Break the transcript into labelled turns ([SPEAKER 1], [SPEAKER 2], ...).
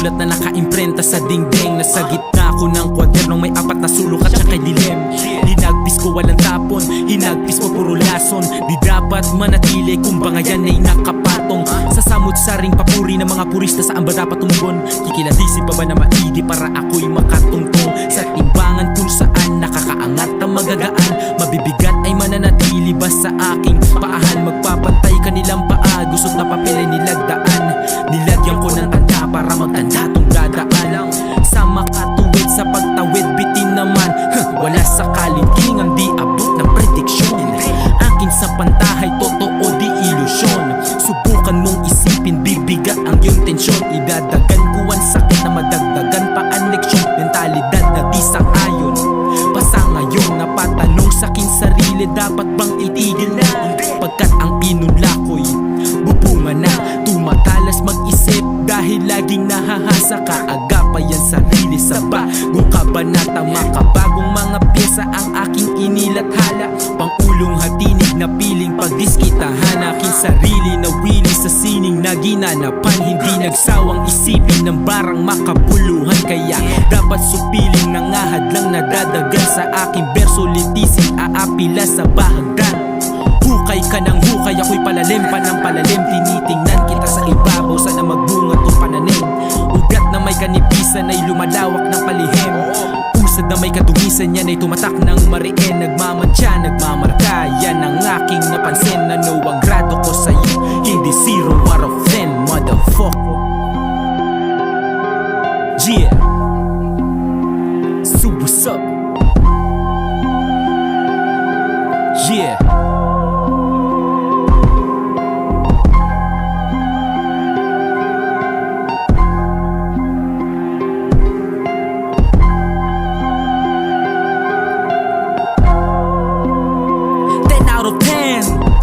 [SPEAKER 1] sulat na nakaimprenta sa dingding. Nasa gitna ko ng kwadernong may apat na sulok at siyang dilem. Linagpis ko walang tapon, hinagpis mo puro lason. Di dapat manatili kung bangayan ay nakapatong. Sa samot saring papuri ng mga purista saan ba dapat tumugon? Kikilatisi pa ba na maidi para ako'y makatungtong? Sa timbangan ko magtanda tong dadaan Sa makatuwid sa pagtawid bitin naman. Wala sakaling kingang di abot ng prediksyon. Akin sa pantahay totoo di ilusyon. Subukan mong isipin bibigat ang iyong tensyon. Idadagan ko ang sakit na madagdagan pa ang leksyon. Mentalidad na di sang-ayon. Basta ngayon napatanong sa aking sarili Dapat sarili sa bagong kabanata Makabagong mga pyesa ang aking inilathala. Pangulong hatinig na piling pagdiskitahan. Aking sarili na willing sa sining na ginanapan. Hindi nagsawang isipin ng barang makabuluhan. Kaya dapat supiling ng ahad lang nadadagan Sa aking berso litisin aapila sa bahagdan. Hukay ka ng hukay, ako'y palalim pa ng palalim Tinitingnan kita sa ibabaw, kanipisan ay lumalawak ng palihim. Usad na may kadumisan yan ay tumatak ng marien. Nagmamantya, nagmamarka, yan ang aking napansin. Ano ang grado ko sa'yo, hindi zero out of ten, motherfucker. Yeah of pain.